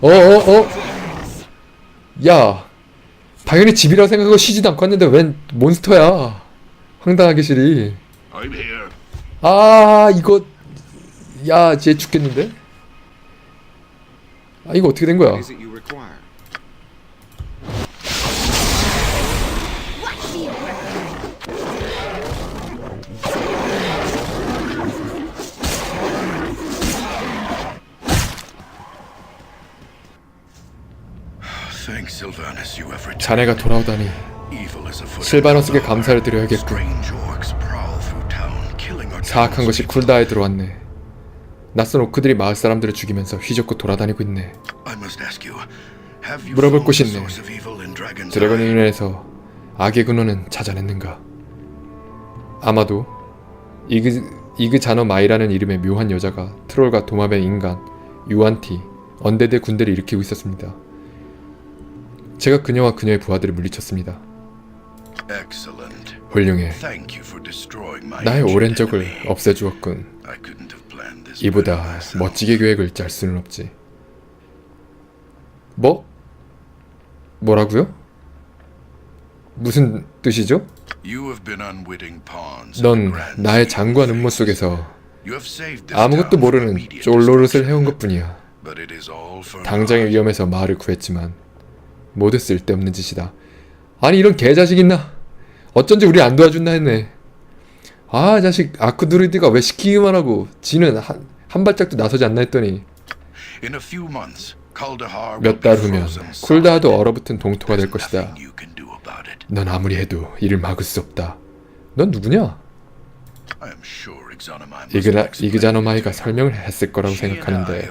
어어 어? 야 당연히 집이라고 생각하고 쉬지도 않고 왔는데 웬 몬스터야? 황당하게 here. 아 이거 야쟤 죽겠는데? 아 이거 어떻게 된 거야 자네가 돌아오다니. 실바노스께 감사를 드려야겠군 사악한 것이. 쿨다에 들어왔네 낯선 오크들이 마을 사람들을 죽이면서 휘젓고 돌아다니고 있네 물어볼 곳이 있네. source of evil in Dragon's 드래곤 Eye? 인연에서 악의 근원은 찾아냈는가? 아마도 이그 이그 자너 마이라는 이름의 묘한 여자가 트롤과 도마뱀 인간 유안티 언데드 군대를 일으키고 있었습니다. 제가 그녀와 그녀의 부하들을 물리쳤습니다. 훌륭해. 나의 오랜 적을. 없애주었군. 이보다. 멋지게 계획을 짤 수는 없지. 뭐? 뭐라고요? 무슨 뜻이죠? 넌 나의 장관 음모. 속에서 아무것도 모르는 destruction, 해온 것뿐이야. 당장의. 위험에서 마을을 구했지만 모두 쓸데없는 짓이다. 아니 이런 개자식 있나? 어쩐지 우리 안 도와준다 했네. 아 자식 아크드루이드가 왜 시키기만 하고 지는 한, 한 발짝도 나서지 않나 했더니 몇 달 후면 쿨다도 solid. 얼어붙은 동토가 될 것이다. 넌 아무리 해도 이를 막을 수 없다. 넌 누구냐? 이그자노마이가. 설명을 했을 거라고 생각하는데.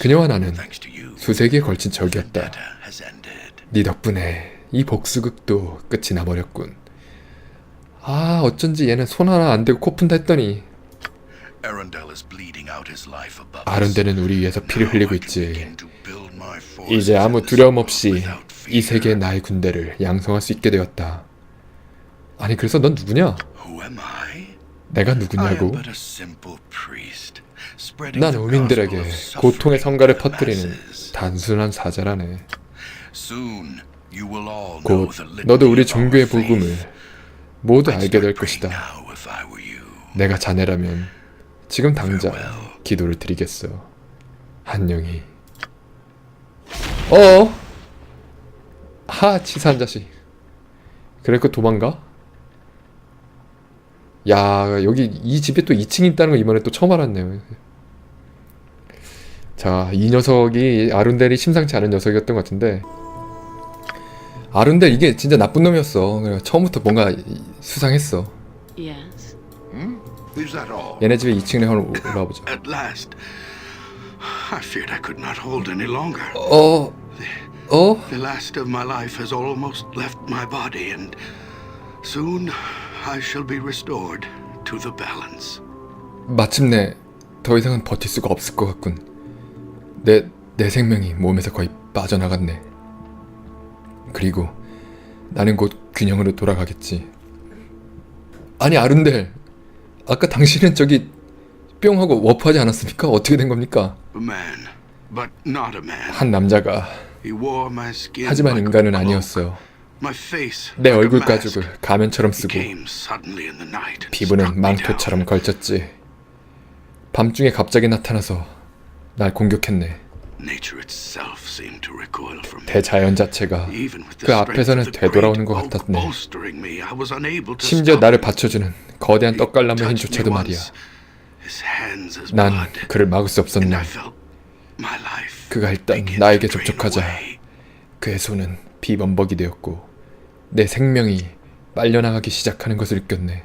그녀와 나는 수세기에 걸친 적이었다. 네 덕분에 이 복수극도 끝이 나버렸군. 아 어쩐지 얘는 손 하나 안 대고 코 푼다 했더니. 아른데는 우리 위해서 피를 흘리고 있지. 이제 아무 두려움 없이 이. 세계의 나의 군대를 양성할 수 있게 되었다. 아니 그래서 넌 누구냐? 내가 누구냐고? 난 우민들에게 고통의 성가를 퍼뜨리는. 단순한 사자라네. 곧 너도 우리 종교의. 복음을 모두 알게 될 것이다. 내가 자네라면 지금 당장 기도를 드리겠어. 한영이. 어? 하 치사한 자식. 그래 그 도망가? 야 여기 이 집에 또 2층이 있다는 거 이번에 또 처음 알았네요. 자 이 녀석이 아룬델이 심상치 않은 녀석이었던 것 같은데 아룬델 이게 진짜 나쁜 놈이었어. 그래, 처음부터 뭔가 이- 수상했어. Yes. Is that all? 얘네 집에 2층에 한번 올라와 보자. At last, I feared I could not hold any longer. 어, 어, The last of my life has almost left my body, and soon I shall be restored to the balance. 마침내 더 이상은 버틸 수가 없을 것 같군. 내, 내 생명이 몸에서 거의 빠져나갔네. 그리고 나는 곧 균형으로 돌아가겠지. 아니, 아룬델. 아까 당신은 저기 뿅 하고 워프하지 않았습니까? 어떻게 된 겁니까? A man, but not a man. 한 남자가. He wore my skin 하지만 like a 인간은 cloak. 아니었어요. My face 내 얼굴. 가죽을 가면처럼 쓰고 피부는. 망토처럼 걸쳤지. 밤중에 갑자기 나타나서 날 공격했네. 대자연 자체가 그 앞에서는 되돌아오는 것 같았네. 심지어 나를. 받쳐주는 거대한 떡갈나무 힘조차도 me 말이야. 난 그를 막을 수 없었네. 그가 일단 나에게 접촉하자. 그의 손은 비범벅이 되었고 내 생명이 빨려나가기 시작하는 것을 느꼈네.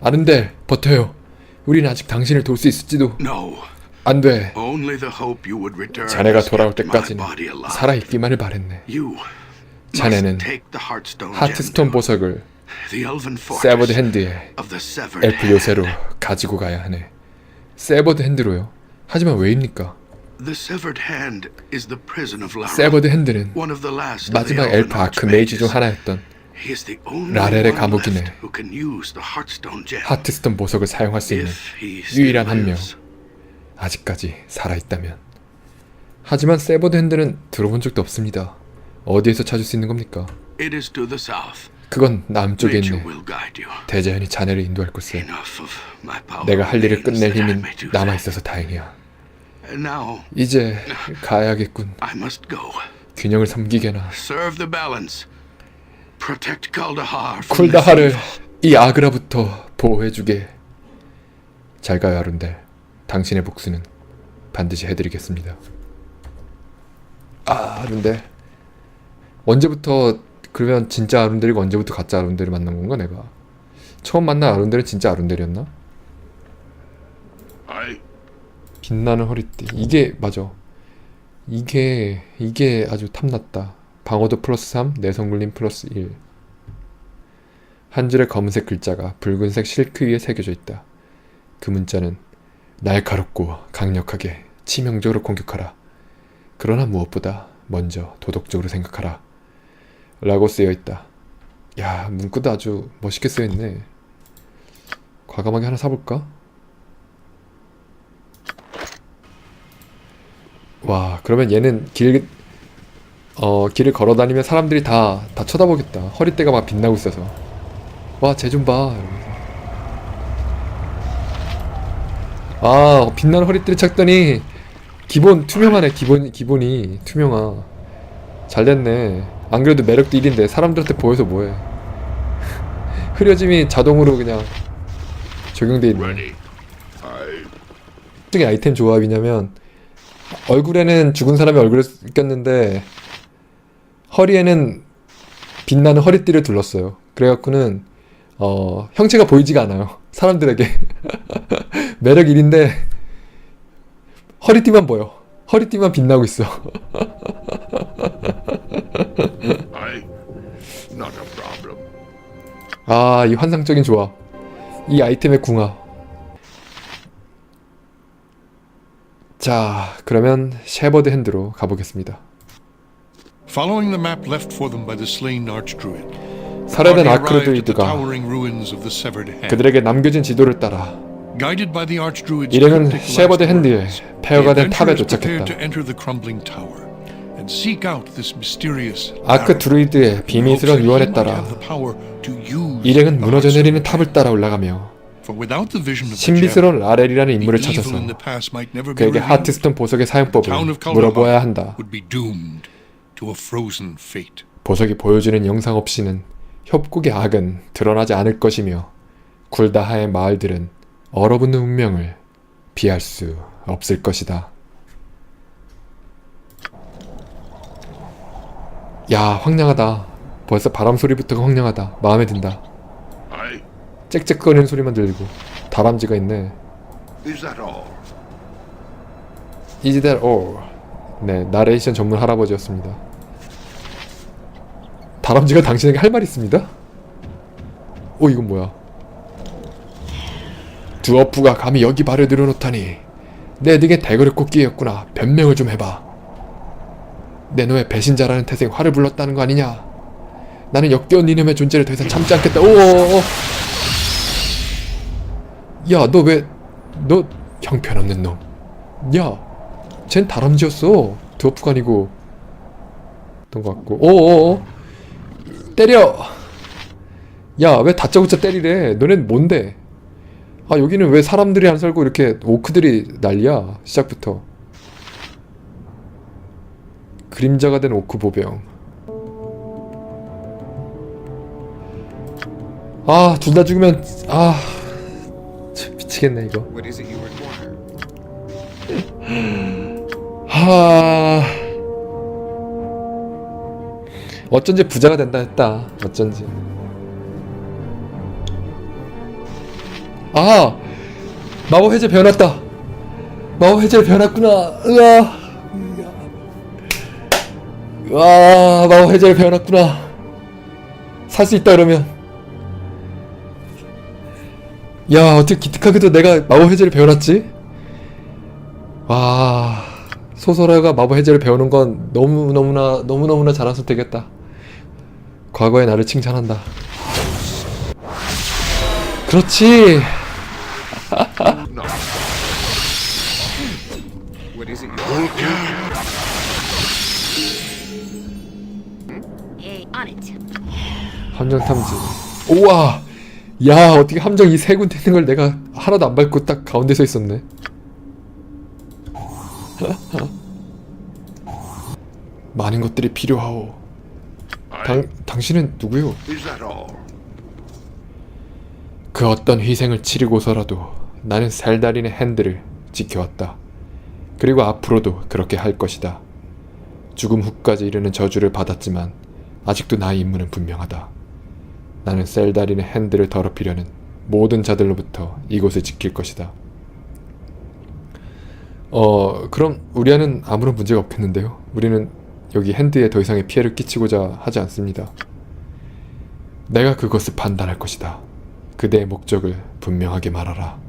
아른델 버텨요. 우린 아직 당신을 도울 수 있을지도. No, 안 돼. only the hope you would return 자네가 돌아올 때까지는. 살아있기만을 바랬네. You 자네는 하트스톤 보석을 세버드 핸드에 엘프 요새로 가지고 가야 하네. 세버드 핸드로요? 하지만 왜입니까? The severed hand is the prison of Lara. 세버드 핸드는 one of the last of the 마지막 엘프 아크 메이지 중 archmages. 하나였던 He is the only 라렐의 one 감옥이네. left who can use the Heartstone gem. 하트스톤 보석을 사용할 수 있는 If he still 유일한 한 명. lives. 아직까지 살아있다면 하지만 세버드 핸드는 들어본 적도 없습니다. 어디에서 찾을 수 있는 겁니까? It is to the south. 그건 남쪽에 Nature 있네. will guide you. 대자연이 자네를 인도할 곳에 Enough of my power. 내가 할 일을 remains 끝낼 that I 힘이 may do 남아 that. 있어서 다행이야. 이제 가야겠군. I must go. 균형을 섬기게나. 쿨다하를. 이 아그라부터 보호해주게. 잘 가요 아룬델. 당신의 복수는 반드시 해드리겠습니다. 아 아룬델. 언제부터 그러면 진짜 아룬델이고 언제부터 가짜 아룬델을 만난 건가 내가? 처음 만난 아룬델은 진짜 아룬델이었나? I 빛나는 허리띠. 이게 맞아. 이게 이게 아주 탐났다. 방어도 플러스 3 내성 굴림 플러스 1 한 줄의 검은색 글자가 붉은색 실크 위에 새겨져 있다. 그 문자는 날카롭고 강력하게 치명적으로 공격하라. 그러나 무엇보다 먼저 도덕적으로 생각하라. 라고 쓰여 있다. 야 문구도 아주 멋있게 쓰여 있네. 과감하게 하나 사볼까? 와 그러면 얘는 길 어, 길을 걸어 다니면 사람들이 다, 다 쳐다보겠다. 허리띠가 막 빛나고 있어서. 와, 쟤 좀 봐. 이러면서. 아, 빛나는 허리띠를 찾더니, 기본, 투명하네, 기본, 기본이. 투명하. 잘 됐네. 안 그래도 매력도 1인데, 사람들한테 보여서 뭐해. 흐려짐이 자동으로 그냥 적용돼 있네. 어떻게 아이템 조합이냐면 얼굴에는 죽은 사람의 얼굴을 꼈는데 허리에는 빛나는 허리띠를 둘렀어요. 그래갖고는 어, 형체가 보이지가 않아요. 사람들에게 매력 1인데 허리띠만 보여. 허리띠만 빛나고 있어. 아, 이 환상적인 조합. 이 아이템의 궁합. 자, 그러면 셰버드 핸드로 가보겠습니다. Following the map left for them by the slain archdruid, 살해된 hand. 그들에게 남겨진 지도를 따라 일행은 셰버드 핸드의 폐허가 된 탑에 도착했다. 아크 드루이드의 비밀스러운 유언에 따라 일행은 무너져 내리는 탑을 따라 올라가며 For without the vision of the 신비스러운 라렐이라는 인물을 찾아서 그에게. 하트스톤 보석의 The town 사용법을 of 물어보아야 한다. would be doomed to a frozen fate. 보석이 보여주는 영상 없이는 협곡의 악은 드러나지 않을 것이며 굴다하의 마을들은 얼어붙는 운명을 피할 수 없을 것이다. 야, 황량하다. 벌써 바람 소리부터가 황량하다. 마음에 든다. 짹짹거리는 소리만 들리고 다람쥐가 있네. is that all? Is that all? 네, 나레이션 전문 할아버지였습니다. 다람쥐가 당신에게 할 말 있습니다? 어, 이건 뭐야? 두어프가 감히 여기 발을 들여놓다니 내 등에 대거를 꽂기였구나. 변명을 좀 해봐. 내 놈의 배신자라는 태생이 화를 불렀다는 거 아니냐? 나는 역겨운 이놈의 존재를 더 이상 참지 않겠다. 오오오. 야, 너 왜, 너 형편없는 놈. 야, 쟨 다람쥐였어. 드워프가 아니고. 어떤 것 같고. 오오오. 때려! 야, 왜 다짜고짜 때리래? 너넨 뭔데? 아, 여기는 왜 사람들이 안 살고 이렇게 오크들이 난리야? 시작부터. 그림자가 된 오크 보병. 아, 둘 다 죽으면, 아. 참, 미치겠네, 이거. 하... 어쩐지 부자가 된다 했다. 어쩐지. 아! 마법 해제 변했다. 마법 해제 변했구나. 으아. 와, 마법 해제를 배워놨구나. 살 수 있다 그러면. 야, 어떻게 기특하게도 내가 마법 해제를 배워놨지? 와, 소설가가 마법 해제를 배우는 건 너무 너무나 너무 너무나 잘한 선택이었다. 과거의 나를 칭찬한다. 그렇지. What is it you Hey, on it. 함정 탐지. 우와. 야 어떻게 함정 이 세 군데 있는 걸 내가 하나도 안 밟고 딱 가운데 서 있었네. 많은 것들이 필요하오. 당 당신은 누구요? 그 어떤 희생을 치르고서라도 나는 살달인의 핸들을 지켜왔다. 그리고 앞으로도 그렇게 할 것이다. 죽음 후까지 이르는 저주를 받았지만 아직도 나의 임무는 분명하다. 나는 셀다린의 핸들을 더럽히려는 모든 자들로부터 이곳을 지킬 것이다. 어, 그럼 우리와는 아무런 문제가 없겠는데요. 우리는 여기 핸드에 더 이상의 피해를 끼치고자 하지 않습니다. 내가 그것을 판단할 것이다. 그대의 목적을 분명하게 말하라.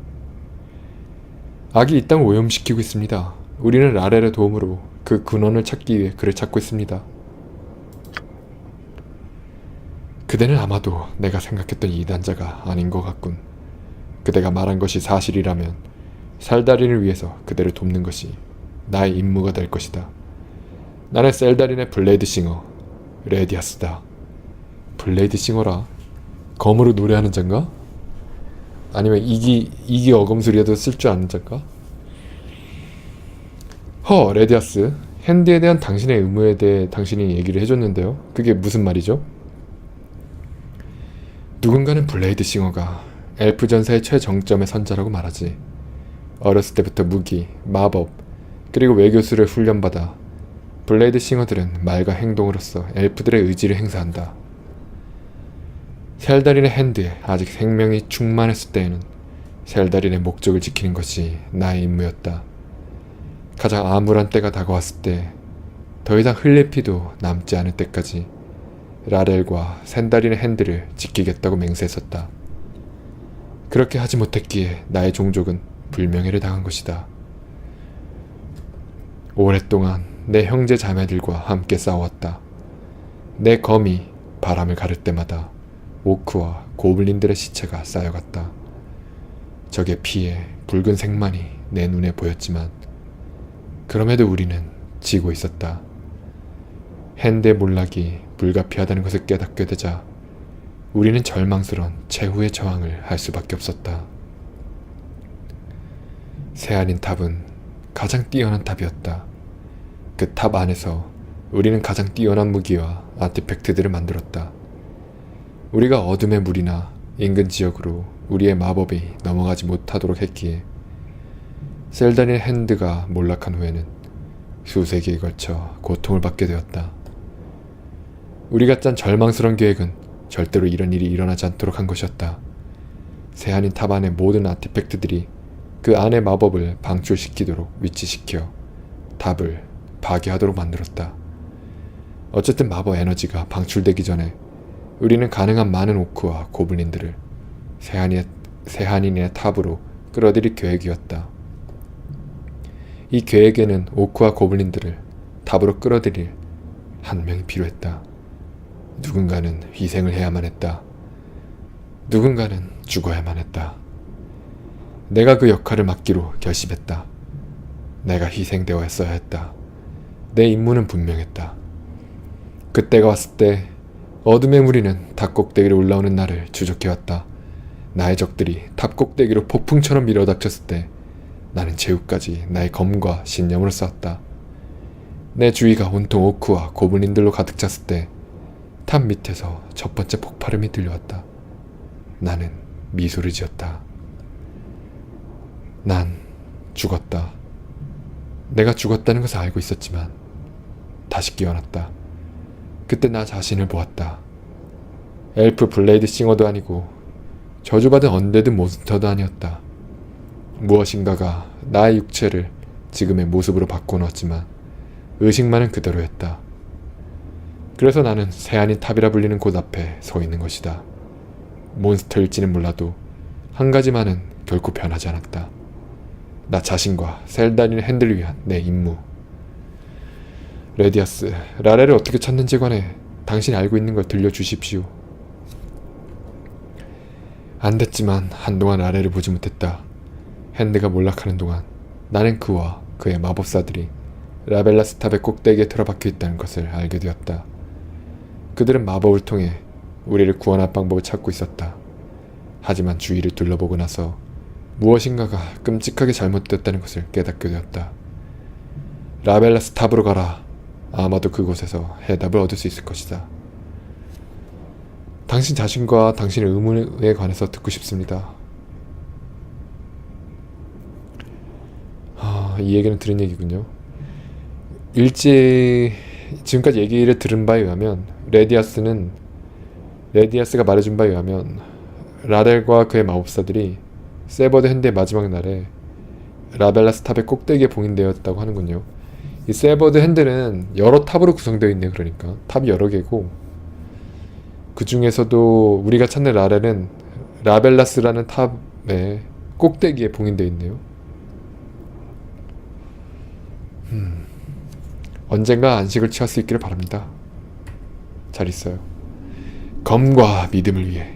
악이 이 땅을 오염시키고 있습니다. 우리는 라렐의 도움으로 그 근원을 찾기 위해 그를 찾고 있습니다. 그대는 아마도 내가 생각했던 이단자가 아닌 것 같군. 그대가 말한 것이 사실이라면 살다린을 위해서 그대를 돕는 것이 나의 임무가 될 것이다. 나는 셀다린의 블레이드 싱어 레디아스다. 블레이드 싱어라? 검으로 노래하는 잔가? 아니면 이기 이기 어검술이라도 쓸 줄 아는 잔가? 허 레디아스 핸드에 대한 당신의 의무에 대해 당신이 얘기를 해줬는데요. 그게 무슨 말이죠? 누군가는 블레이드 싱어가 엘프 전사의 최정점의 선자라고 말하지. 어렸을 때부터 무기, 마법, 그리고 외교수를 훈련받아 블레이드 싱어들은 말과 행동으로써 엘프들의 의지를 행사한다. 셀다린의 핸드에 아직 생명이 충만했을 때에는 셀다린의 목적을 지키는 것이 나의 임무였다. 가장 암울한 때가 다가왔을 때, 더 이상 흘릴 피도 남지 않을 때까지 라렐과 샌다린의 핸드를 지키겠다고 맹세했었다. 그렇게 하지 못했기에 나의 종족은 불명예를 당한 것이다. 오랫동안 내 형제 자매들과 함께 싸웠다. 내 검이 바람을 가를 때마다 오크와 고블린들의 시체가 쌓여갔다. 적의 피에 붉은 색만이 내 눈에 보였지만 그럼에도 우리는 지고 있었다. 핸드의 몰락이 불가피하다는 것을 깨닫게 되자 우리는 절망스런 최후의 저항을 할 수밖에 없었다. 새아닌 탑은 가장 뛰어난 탑이었다. 그 탑 안에서 우리는 가장 뛰어난 무기와 아티팩트들을 만들었다. 우리가 어둠의 물이나 인근 지역으로 우리의 마법이 넘어가지 못하도록 했기에 셀단의 핸드가 몰락한 후에는 수세기에 걸쳐 고통을 받게 되었다. 우리가 짠 절망스러운 계획은 절대로 이런 일이 일어나지 않도록 한 것이었다. 새하닌 탑 안의 모든 아티팩트들이 그 안의 마법을 방출시키도록 위치시켜 탑을 파괴하도록 만들었다. 어쨌든 마법 에너지가 방출되기 전에 우리는 가능한 많은 오크와 고블린들을 세한의, 세한인의 탑으로 끌어들일 계획이었다. 이 계획에는 오크와 고블린들을 탑으로 끌어들일 한 명이 필요했다. 누군가는 희생을 해야만 했다. 누군가는 죽어야만 했다. 내가 그 역할을 맡기로 결심했다. 내가 희생되었어야 했다. 내 임무는 분명했다. 그때가 왔을 때 어둠의 무리는 탑 꼭대기로 올라오는 나를 추적해왔다. 나의 적들이 탑 꼭대기로 폭풍처럼 밀어닥쳤을 때 나는 제후까지 나의 검과 신념으로 싸웠다. 내 주위가 온통 오크와 고블린들로 가득 찼을 때 탑 밑에서 첫 번째 폭발음이 들려왔다. 나는 미소를 지었다. 난 죽었다. 내가 죽었다는 것을 알고 있었지만 다시 깨어났다. 그때 나 자신을 보았다. 엘프 블레이드 싱어도 아니고 저주받은 언데드 몬스터도 아니었다. 무엇인가가 나의 육체를 지금의 모습으로 바꿔놓았지만 의식만은 그대로였다. 그래서 나는 새아닌 탑이라 불리는 곳 앞에 서 있는 것이다. 몬스터일지는 몰라도 한 가지만은 결코 변하지 않았다. 나 자신과 셀다닌 핸들을 위한 내 임무. 레디아스, 라레를 어떻게 찾는지에 관해 당신이 알고 있는 걸 들려주십시오. 안 됐지만 한동안 라레를 보지 못했다. 핸드가 몰락하는 동안 나는 그와 그의 마법사들이 라벨라 스 탑의 꼭대기에 틀어박혀 있다는 것을 알게 되었다. 그들은 마법을 통해 우리를 구원할 방법을 찾고 있었다. 하지만 주위를 둘러보고 나서 무엇인가가 끔찍하게 잘못됐다는 것을 깨닫게 되었다. 라벨라 스 탑으로 가라. 아마도 그곳에서 해답을 얻을 수 있을 것이다. 당신 자신과 당신의 의문에 관해서 듣고 싶습니다. 아, 이 얘기는 들은 얘기군요. 일찍 지금까지 얘기를 들은 바에 의하면 레디아스는 레디아스가 말해준 바에 의하면 라델과 그의 마법사들이 세버드 핸드의 마지막 날에 라벨라스 탑의 꼭대기에 봉인되었다고 하는군요. 이 세버드 핸드는 여러 탑으로 구성되어 있네요. 그러니까 탑이 여러 개고 그 중에서도 우리가 찾는 라렐은 라벨라스라는 탑의 꼭대기에 봉인되어 있네요. 음, 언젠가 안식을 취할 수 있기를 바랍니다. 잘 있어요. 검과 믿음을 위해.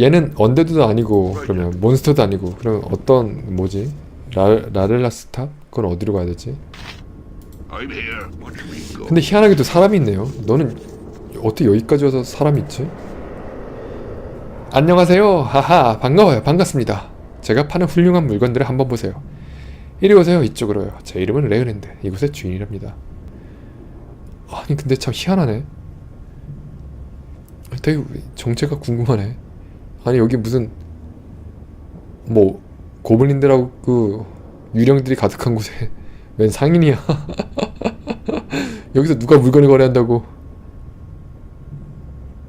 얘는 언데드도 아니고 그러면 몬스터도 아니고 그러면 어떤 뭐지? 라, 라렐라스 탑? 그건 어디로 가야 되지? I'm here. Watch me go. 근데 희한하게도 사람이 있네요. 너는 어떻게 여기까지 와서 사람이 있지? 안녕하세요. 하하 반가워요. 반갑습니다. 제가 파는 훌륭한 물건들을 한번 보세요. 이리 오세요. 이쪽으로요. 제 이름은 레은랜드. 이곳의 주인이랍니다. 아니 근데 참 희한하네. 되게 정체가 궁금하네. 아니 여기 무슨 뭐 고블린들하고 그 유령들이 가득한 곳에 웬 상인이야? 여기서 누가 물건을 거래한다고?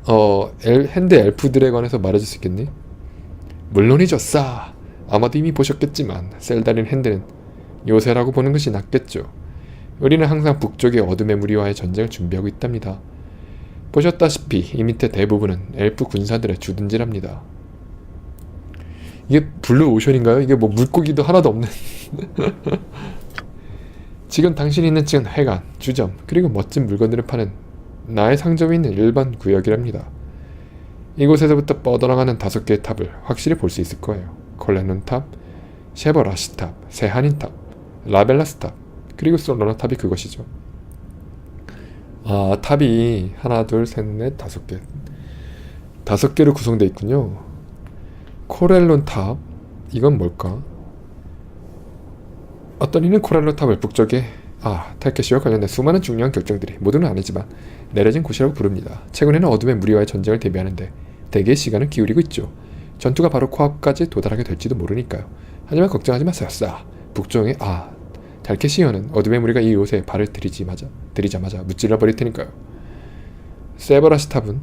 어, 엘, 핸드 엘프들에 관해서 말해줄 수 있겠니? 물론이죠, 싸. 아마도 이미 보셨겠지만 셀다린 핸드는 요새라고 보는 것이 낫겠죠. 우리는 항상 북쪽의 어둠의 무리와의 전쟁을 준비하고 있답니다. 보셨다시피 이 밑에 대부분은 엘프 군사들의 주둔지랍니다. 이게 블루 오션인가요? 이게 뭐 물고기도 하나도 없는. 지금 당신이 있는 층은 회관, 주점, 그리고 멋진 물건들을 파는 나의 상점이 있는 일반 구역이랍니다. 이곳에서부터 뻗어나가는 다섯 개의 탑을 확실히 볼 수 있을 거예요. 콜레논 탑, 쉐버라시 탑, 세하닌 탑, 라벨라스 탑, 그리고 솔로나 탑이 그것이죠. 아, 탑이 하나, 둘, 셋, 넷, 다섯 개. 다섯 개로 구성되어 있군요. 코렐론 탑, 이건 뭘까? 어떤 이는 코랄로 탑을 북쪽에 아 탈케시와 관련된 수많은 중요한 결정들이 모두는 아니지만 내려진 곳이라고 부릅니다. 최근에는 어둠의 무리와의 전쟁을 대비하는데 대개의 시간을 기울이고 있죠. 전투가 바로 코앞까지 도달하게 될지도 모르니까요. 하지만 걱정하지 마세요. 싸 북쪽의 아 달케시어는 어둠의 무리가 이 요새에 발을 들이지마자 들이자마자 무찔러 버릴 테니까요. 세버라시 탑은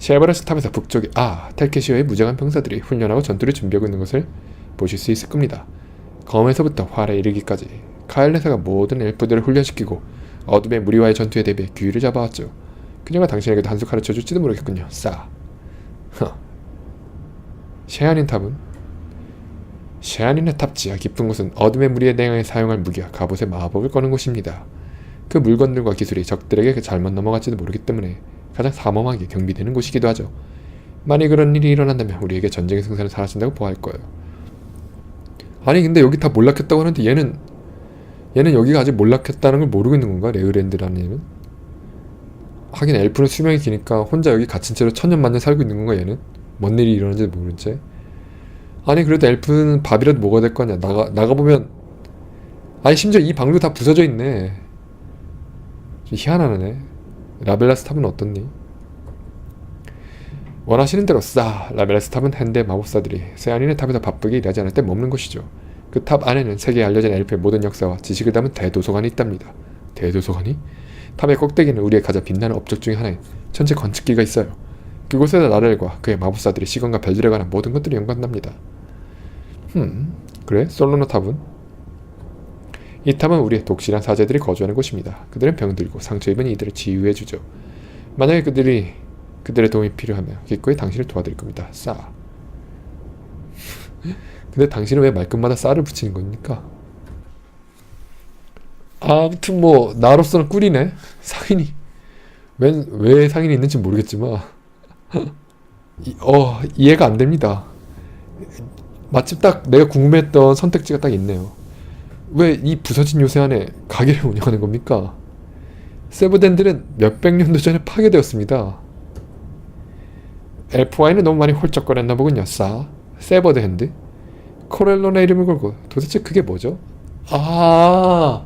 쉐버라시 탑에서 북쪽에 아 탈케시어의 무장한 병사들이 훈련하고 전투를 준비하고 있는 것을 보실 수 있을 겁니다. 검에서부터 활에 이르기까지 카엘레사가 모든 엘프들을 훈련시키고 어둠의 무리와의 전투에 대비해 규율을 잡아왔죠. 그녀가 당신에게도 한수 가르쳐 줄지도 모르겠군요. 싸. 허. 셰아닌 탑은 셰아닌의 탑 지하 깊은 곳은 어둠의 무리에 대항해 사용할 무기와 갑옷의 마법을 꺼는 곳입니다. 그 물건들과 기술이 적들에게 잘못 넘어갈지도 모르기 때문에 가장 삼엄하게 경비되는 곳이기도 하죠. 만약 그런 일이 일어난다면 우리에게 전쟁의 승산을 사라진다고 보아할 거예요. 아니 근데 여기 다 몰락했다고 하는데 얘는 얘는 여기가 아직 몰락했다는 걸 모르고 있는 건가 레흐랜드라는 얘는 하긴 엘프는 수명이 기니까 혼자 여기 갇힌 채로 천년만년 살고 있는 건가 얘는 뭔 일이 일어나는지 모른 채 아니 그래도 엘프는 밥이라도 먹어야 될 거 아니야 나가 나가보면 아니 심지어 이 방도 다 부서져 있네 좀 희한하네 라벨라스 탑은 어떻니? 원하시는 대로 싸 라벨라스 탑은 핸드의 마법사들이 세안인의 탑에서 바쁘게 일하지 않을 때 머무는 곳이죠. 그 탑 안에는 세계에 알려진 엘프의 모든 역사와 지식을 담은 대도서관이 있답니다. 대도서관이? 탑의 꼭대기는 우리의 가장 빛나는 업적 중의 하나인 천체 관측기가 있어요. 그곳에서 나렐과 그의 마법사들이 시간과 별들에 관한 모든 것들이 연관납니다. 흠, 그래? 솔로노 탑은? 이 탑은 우리의 독실한 사제들이 거주하는 곳입니다. 그들은 병들고 상처 입은 이들을 치유해주죠. 만약에 그들이 그들의 도움이 필요하면 기꺼이 당신을 도와드릴 겁니다. 싸. 근데 당신은 왜 말끝마다 싸를 붙이는 겁니까? 아무튼 뭐 나로서는 꿀이네. 상인이 왜, 왜 상인이 있는지 모르겠지만 이, 어 이해가 안 됩니다. 마침 딱 내가 궁금했던 선택지가 딱 있네요. 왜 이 부서진 요새 안에 가게를 운영하는 겁니까? 세브덴들은 몇백 년도 전에 파괴되었습니다. 엘프와인은 너무 많이 홀쩍거렸나 보군요. 싸. 세버드 핸드. 코렐론의 이름을 걸고 도대체 그게 뭐죠? 아,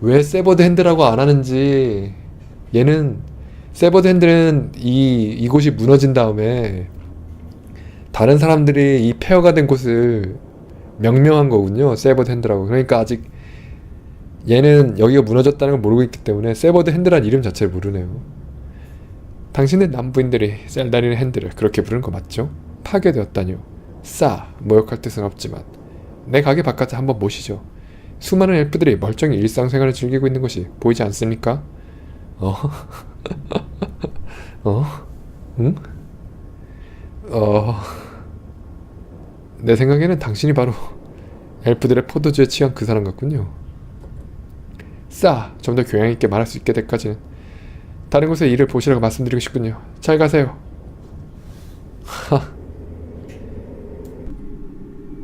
왜 세버드 핸드라고 안 하는지. 얘는 세버드 핸드는 이 이곳이 무너진 다음에 다른 사람들이 이 폐허가 된 곳을 명명한 거군요. 세버드 핸드라고. 그러니까 아직 얘는 여기가 무너졌다는 걸 모르고 있기 때문에 세버드 핸드란 이름 자체를 모르네요. 당신은 남부인들이 셀다리는 핸드를 그렇게 부르는 거 맞죠? 파괴되었다뇨. 싸, 모욕할 뜻은 없지만 내 가게 바깥에 한번 모시죠. 수많은 엘프들이 멀쩡히 일상생활을 즐기고 있는 것이 보이지 않습니까? 어? 어? 응? 어... 내 생각에는 당신이 바로 엘프들의 포도주에 취한 그 사람 같군요. 싸, 좀 더 교양 있게 말할 수 있게 될까지는 다른 곳에 일을 보시라고 말씀드리고 싶군요. 잘 가세요. 하,